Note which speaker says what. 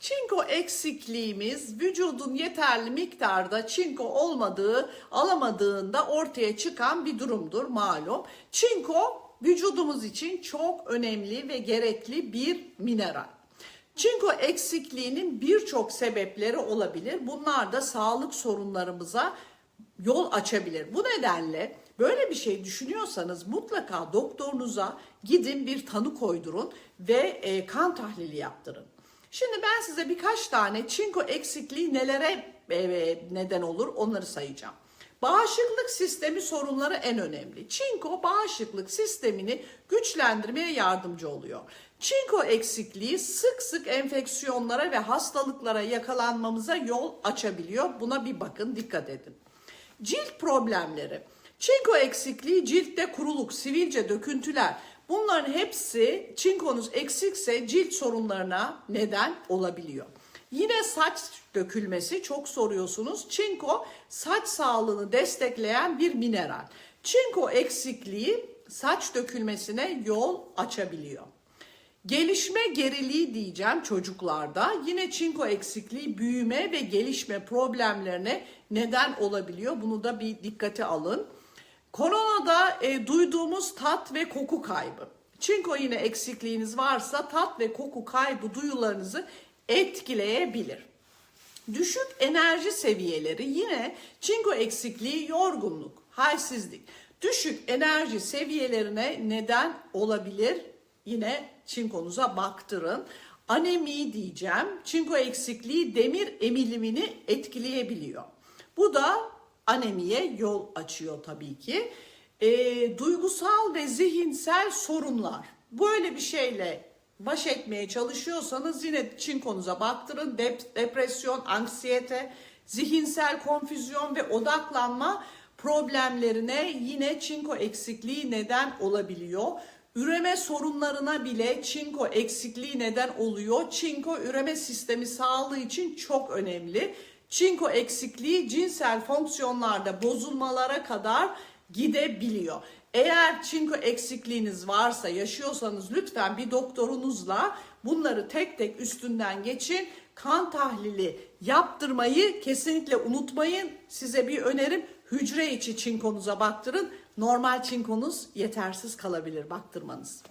Speaker 1: Çinko eksikliğimiz vücudun yeterli miktarda çinko olmadığı, alamadığında ortaya çıkan bir durumdur malum. Çinko vücudumuz için çok önemli ve gerekli bir mineral. Çinko eksikliğinin birçok sebepleri olabilir. Bunlar da sağlık sorunlarımıza yol açabilir. Bu nedenle böyle bir şey düşünüyorsanız mutlaka doktorunuza gidin bir tanı koydurun ve e, kan tahlili yaptırın. Şimdi ben size birkaç tane çinko eksikliği nelere e, neden olur onları sayacağım. Bağışıklık sistemi sorunları en önemli. Çinko bağışıklık sistemini güçlendirmeye yardımcı oluyor. Çinko eksikliği sık sık enfeksiyonlara ve hastalıklara yakalanmamıza yol açabiliyor. Buna bir bakın, dikkat edin. Cilt problemleri. Çinko eksikliği ciltte kuruluk, sivilce, döküntüler. Bunların hepsi çinkonuz eksikse cilt sorunlarına neden olabiliyor. Yine saç dökülmesi çok soruyorsunuz. Çinko saç sağlığını destekleyen bir mineral. Çinko eksikliği saç dökülmesine yol açabiliyor. Gelişme geriliği diyeceğim çocuklarda. Yine çinko eksikliği büyüme ve gelişme problemlerine neden olabiliyor. Bunu da bir dikkate alın. Koronada e, duyduğumuz tat ve koku kaybı. Çinko yine eksikliğiniz varsa tat ve koku kaybı duyularınızı etkileyebilir. Düşük enerji seviyeleri yine çinko eksikliği, yorgunluk, halsizlik. Düşük enerji seviyelerine neden olabilir. Yine çinkonuza baktırın. Anemi diyeceğim. Çinko eksikliği demir emilimini etkileyebiliyor. Bu da anemiye yol açıyor tabii ki. E, duygusal ve zihinsel sorunlar. Böyle bir şeyle baş etmeye çalışıyorsanız yine çinkonuza baktırın. Dep- depresyon, anksiyete, zihinsel konfüzyon ve odaklanma problemlerine yine çinko eksikliği neden olabiliyor. Üreme sorunlarına bile çinko eksikliği neden oluyor. Çinko üreme sistemi sağlığı için çok önemli. Çinko eksikliği cinsel fonksiyonlarda bozulmalara kadar gidebiliyor. Eğer çinko eksikliğiniz varsa, yaşıyorsanız lütfen bir doktorunuzla bunları tek tek üstünden geçin. Kan tahlili yaptırmayı kesinlikle unutmayın. Size bir önerim hücre içi çinkonuza baktırın. Normal çinkonuz yetersiz kalabilir baktırmanız.